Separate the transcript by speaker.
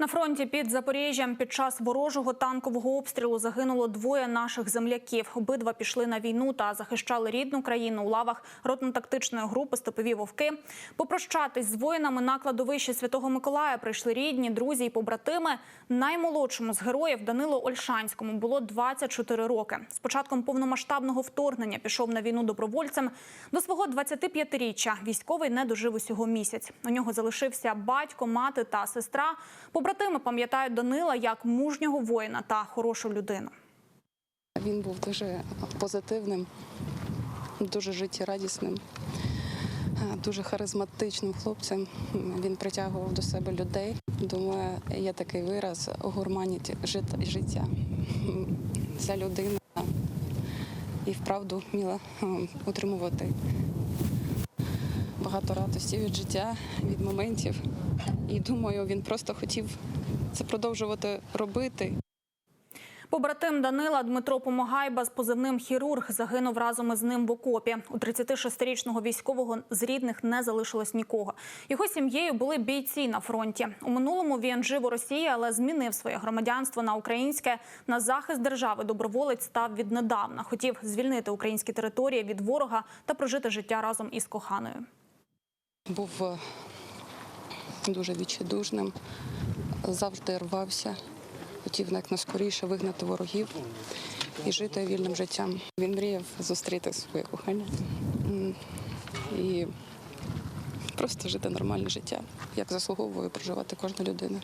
Speaker 1: На фронті під Запоріжжям під час ворожого танкового обстрілу загинуло двоє наших земляків. Обидва пішли на війну та захищали рідну країну у лавах ротно-тактичної групи Степові вовки. Попрощатись з воїнами на кладовищі Святого Миколая прийшли рідні, друзі і побратими. Наймолодшому з героїв Данилу Ольшанському було 24 роки. З початком повномасштабного вторгнення пішов на війну добровольцем. До свого 25-річчя військовий не дожив усього місяць. У нього залишився батько, мати та сестра. Побратими пам'ятають Данила як мужнього воїна та хорошу людину.
Speaker 2: Він був дуже позитивним, дуже життєрадісним, е, дуже харизматичним хлопцем. Він притягував до себе людей. Думаю, є такий вираз гурманіть жит- життя. Ця людина і вправду вміла е, отримувати багато радості від життя, від моментів. І думаю, він просто хотів це продовжувати робити.
Speaker 1: Побратим Данила Дмитро Помагайба з позивним хірург загинув разом із ним в окопі. У 36-річного військового з рідних не залишилось нікого. Його сім'єю були бійці на фронті. У минулому він жив у Росії, але змінив своє громадянство на українське. На захист держави доброволець став віднедавна. Хотів звільнити українські території від ворога та прожити життя разом із коханою.
Speaker 2: Був е, дуже відчайдушним, завжди рвався, хотів якнайскоріше вигнати ворогів і жити вільним життям. Він мріяв зустріти своє кохання і просто жити нормальне життя, як заслуговує проживати кожна людина.